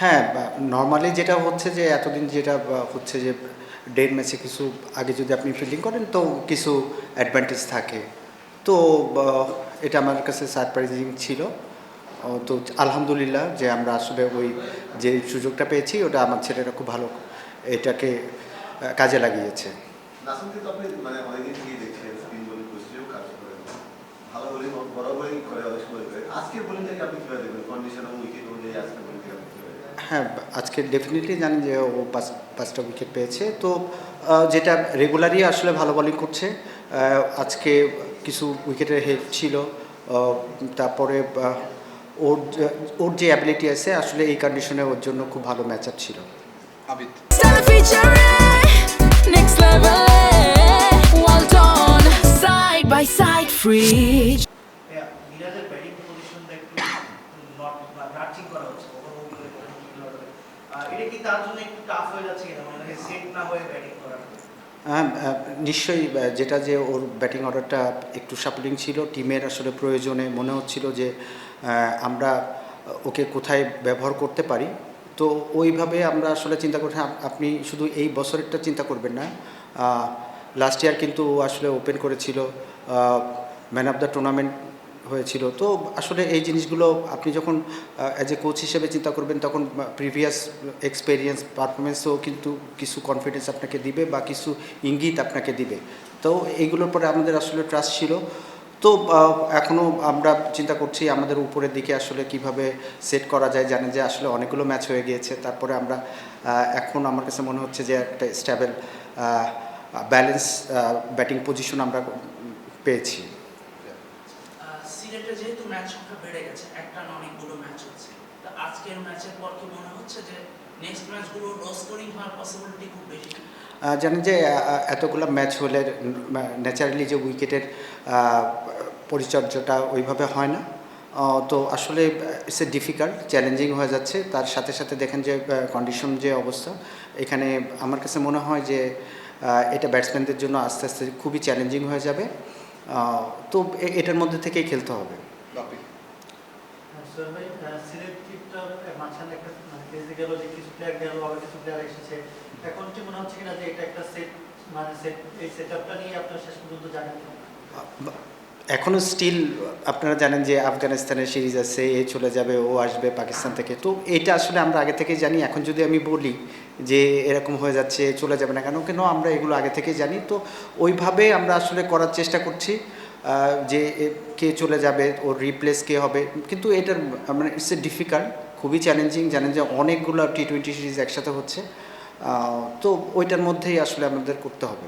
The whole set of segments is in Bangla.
হ্যাঁ নর্মালি যেটা হচ্ছে যে, এতদিন যেটা হচ্ছে যে ডেড ম্যাচে কিছু আগে যদি আপনি ফিল্ডিং করেন, তো কিছু অ্যাডভান্টেজ থাকে। তো এটা আমার কাছে সারপ্রাইজিং ছিল। তো আলহামদুলিল্লাহ যে, আমরা আসলে ওই যে সুযোগটা পেয়েছি, ওটা আমার ছেলেরা খুব ভালো এটাকে কাজে লাগিয়েছে। মানে অনেকদিন থেকেই দেখছেন স্পিন বোলিং পজিশনেও কাজ করেন ভালো বোলিং বরাবরই করে, অনেক সময় করে। আজকের বোলিংটাকে আপনি কীভাবে দেখবেন? কন্ডিশন উইকেট অনুযায়ী কীভাবে দেখবেন? হ্যাঁ আজকে ডেফিনেটলি জানেন যে ও পাঁচ পাঁচটা উইকেট পেয়েছে তো যেটা রেগুলারই আসলে ভালো বলিং করছে আজকে কিছু উইকেটের হেল্প ছিল তারপরে ওর ওর যে অ্যাবিলিটি আছে আসলে এই কন্ডিশনে ওর জন্য খুব ভালো ম্যাচ আপ ছিল Abid Stella featuring next level. Well done, side by side, free. হ্যাঁ, মিরাজের ব্যাটিং পজিশনটা একটু নট নার্চিং করা হচ্ছে ওভারঅল করে করে middle order এ। আহ, হয়ে মানে হয়ে হ্যাঁ নিশ্চয়ই যেটা যে ওর ব্যাটিং অর্ডারটা একটু সাপোর্টিং ছিল টিমের আসলে প্রয়োজনে মনে হচ্ছিল যে আমরা ওকে কোথায় ব্যবহার করতে পারি। তো ওইভাবে আমরা আসলে চিন্তা করছি আপনি শুধু এই বছরেরটা চিন্তা করবেন না। লাস্ট ইয়ার কিন্তু আসলে ওপেন করেছিল ম্যান অফ দ্য টুর্নামেন্ট হয়েছিল। তো আসলে এই জিনিসগুলো আপনি যখন অ্যাজ এ কোচ হিসেবে চিন্তা করবেন, তখন প্রিভিয়াস এক্সপেরিয়েন্স পারফরমেন্সও কিন্তু কিছু কনফিডেন্স আপনাকে দিবে বা কিছু ইঙ্গিত আপনাকে দিবে। তো এইগুলোর পরে আমাদের আসলে ট্রাস্ট ছিল। তো এখনও আমরা চিন্তা করছি আমাদের উপরের দিকে আসলে কীভাবে সেট করা যায়। জানেন যে আসলে অনেকগুলো ম্যাচ হয়ে গিয়েছে। তারপরে আমরা এখন আমার কাছে মনে হচ্ছে যে একটা স্ট্যাবেল ব্যালেন্স ব্যাটিং পজিশন আমরা পেয়েছি। সিলেটে যেহেতু ম্যাচ সংখ্যা বেড়ে গেছে, একটা না অনেকগুলো ম্যাচ হচ্ছে। তো আজকের ম্যাচের পর কি মনে হচ্ছে যে নেক্সট ম্যাচগুলো লো স্কোরিং হওয়ার পসিবিলিটি খুব বেশি? জানেন যে এতগুলো ম্যাচ হলে ন্যাচারালি যে উইকেটের পরিচর্যাটা ওইভাবে হয় না। তো আসলে ইটস এ ডিফিকাল্ট চ্যালেঞ্জিং হয়ে যাচ্ছে। তার সাথে সাথে দেখেন যে কন্ডিশন যে অবস্থা, এখানে আমার কাছে মনে হয় যে এটা ব্যাটসম্যানদের জন্য আস্তে আস্তে খুবই চ্যালেঞ্জিং হয়ে যাবে। তো এটার মধ্যে থেকেই খেলতে হবে। বাপি। সোহেল ভাই মাঝখানে একটা ফেজে যে কিছু প্লেয়ার গেল আবার প্লেয়ার এসেছে। এখন কি মনে হচ্ছে কিনা যে এটা একটা সেট মানে সেট এই সেটআপটা নিয়ে আপনারা শেষ পর্যন্ত জানেন না? এখনও স্টিল আপনারা জানেন যে আফগানিস্তানের সিরিজ আছে, এ চলে যাবে, ও আসবে পাকিস্তান থেকে। তো এটা আসলে আমরা আগে থেকেই জানি। এখন যদি আমি বলি যে এরকম হয়ে যাচ্ছে চলে যাবে না কেন কেন আমরা এগুলো আগে থেকেই জানি। তো ওইভাবে আমরা আসলে করার চেষ্টা করছি যে কে চলে যাবে, ওর রিপ্লেস কে হবে। কিন্তু এটার মানে ইটস এ ডিফিকাল্ট খুবই চ্যালেঞ্জিং জানেন যে অনেকগুলো টি টোয়েন্টি সিরিজ একসাথে হচ্ছে। তো ওইটার মধ্যেই আসলে আমাদের করতে হবে।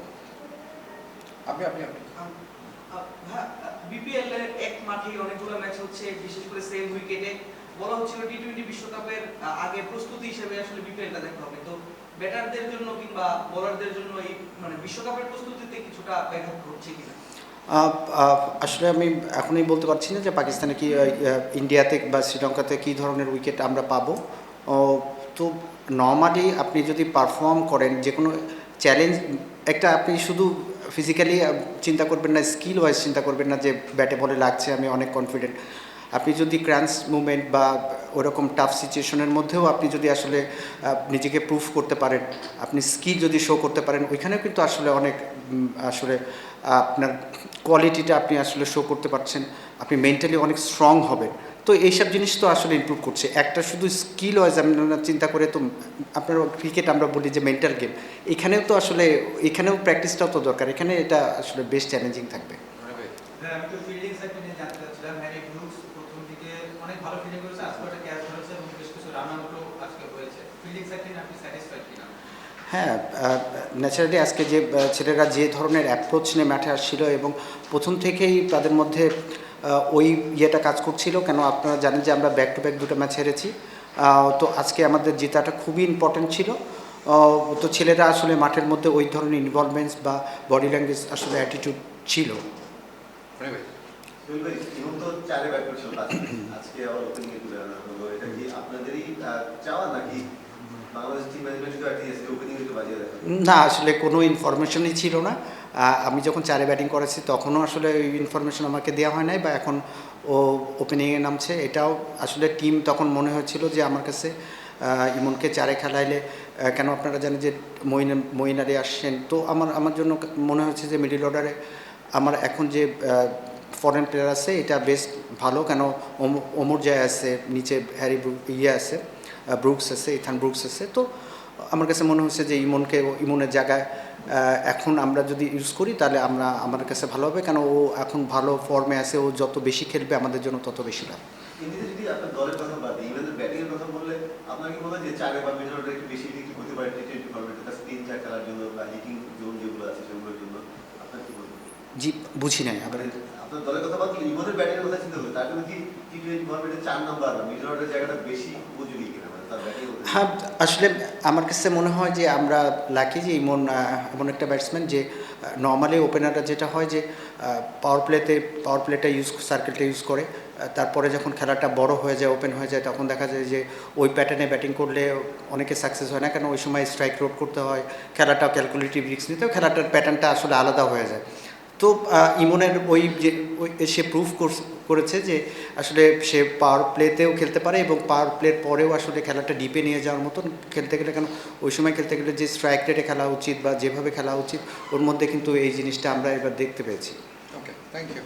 আপনি আপনি আপনি বিপিএল এর এক মাঠে অনেকগুলো ম্যাচ হচ্ছে, বিশেষ করে সেম উইকেটে বলা হচ্ছিল টি টোয়েন্টি বিশ্বকাপের আগে প্রস্তুতি হিসেবে আসলে বিপিএলটা দেখা হবে। তো ব্যাটারদের জন্য কিংবা বোলারদের জন্য এই মানে বিশ্বকাপের প্রস্তুতিতে কিছুটা ব্যাঘাত ঘটছে কিনা? আসলে আমি এখনই বলতে পারছি না যে পাকিস্তানে কি ইন্ডিয়াতে বা শ্রীলঙ্কাতে কী ধরনের উইকেট আমরা পাবো। তো নর্মালি আপনি যদি পারফর্ম করেন যে কোনো চ্যালেঞ্জ একটা আপনি শুধু ফিজিক্যালি চিন্তা করবেন না স্কিল ওয়াইজ চিন্তা করবেন না যে ব্যাটে বলে লাগছে, আমি অনেক কনফিডেন্ট আপনি যদি ক্রান্স মুভমেন্ট বা ওরকম টাফ সিচুয়েশনের মধ্যেও আপনি যদি আসলে নিজেকে প্রুফ করতে পারেন, আপনি স্কিল যদি শো করতে পারেন, ওইখানেও কিন্তু আসলে অনেক আসলে আপনার কোয়ালিটিটা আপনি আসলে শো করতে পারছেন। আপনি মেন্টালি অনেক স্ট্রং হবেন। তো এইসব জিনিস তো আসলে ইমপ্রুভ করছে। একটা শুধু স্কিল ওয়াইজ আমরা চিন্তা করে তো আপনার ক্রিকেট আমরা বলি যে মেন্টাল গেম এখানেও তো আসলে এখানেও প্র্যাকটিসটাও তো দরকার। এখানে এটা আসলে বেশ চ্যালেঞ্জিং থাকবে। হ্যাঁ ন্যাচারালি আজকে যে ছেলেরা যে ধরনের অ্যাপ্রোচ নিয়ে মাঠে আসছিল এবং প্রথম থেকেই তাদের মধ্যে ওই ইয়েটা কাজ করছিল, কেন আপনারা জানেন যে আমরা ব্যাক টু ব্যাক দুটো ম্যাচ হেরেছি। তো আজকে আমাদের জেতাটা খুবই ইম্পর্টেন্ট ছিল। তো ছেলেরা আসলে মাঠের মধ্যে ওই ধরনের ইনভলভমেন্টস বা বডি ল্যাঙ্গুয়েজ আসলে অ্যাটিটিউড ছিল। আজকে আপনাদেরই চাওয়া নাকি? না, আসলে কোনো ইনফরমেশনই ছিল না। আমি যখন চারে ব্যাটিং করেছি, তখনও আসলে ওই ইনফরমেশন আমাকে দেওয়া হয় নাই বা এখন ও ওপেনিংয়ে নামছে। এটাও আসলে টিম তখন মনে হয়েছিল যে আমার কাছে ইমনকে চারে খেলাইলে কেন আপনারা জানেন যে মইন, মইনারে আসছেন? তো আমার আমার জন্য মনে হচ্ছে যে মিডিল অর্ডারে আমার এখন যে ফরেন প্লেয়ার আছে, এটা বেশ ভালো। কেন ওম- ওমর জায় আছে, নিচে হ্যারি ইয়ে আছে। ব্রুকস আছে ইথান ব্রুকস আছে। তো আমার কাছে মনে হচ্ছে যে ইমনকে ইমনের জায়গায় এখন আমরা যদি ইউজ করি তাহলে আমরা আমার কাছে ভালো হবে। কেন ও এখন ভালো ফর্মে আছে ও যত বেশি খেলবে আমাদের জন্য তত বেশি লাভ জি বুঝি নাই আবার আপনার দলের কথা বাদ ইমনের কথা চিন্তা তার জন্য কি টি টোয়েন্টি ফর্মেটে চার নাম্বার বা মিডল অর্ডার জায়গাটা বেশি উপযোগী কিনা? হ্যাঁ আসলে আমার কাছে মনে হয় যে আমরা লাকি যে ইমন এমন একটা ব্যাটসম্যান যে নর্মালি ওপেনাররা যেটা হয় যে পাওয়ার প্লেতে পাওয়ার প্লেটা ইউজ সার্কেলটা ইউজ করে, তারপরে যখন খেলাটা বড় হয়ে যায় ওপেন হয়ে যায়, তখন দেখা যায় যে ওই প্যাটার্নে ব্যাটিং করলে অনেকে সাকসেস হয় না, কেন ওই সময় স্ট্রাইক রোড করতে হয় খেলাটা ক্যালকুলেটিভ রিক্স নিতে খেলাটার প্যাটার্নটা আসলে আলাদা হয়ে যায়। তো ইমনের ওই যে সে প্রুফ করেছে যে আসলে সে পাওয়ার প্লেতেও খেলতে পারে এবং পাওয়ার প্লের পরেও আসলে খেলাটা ডিপে নিয়ে যাওয়ার মতন খেলতে গেলে কেন, ওই সময় খেলতে গেলে যে স্ট্রাইক রেটে খেলা উচিত বা যেভাবে খেলা উচিত, ওর মধ্যে কিন্তু এই জিনিসটা আমরা এবার দেখতে পেয়েছি। Okay thank you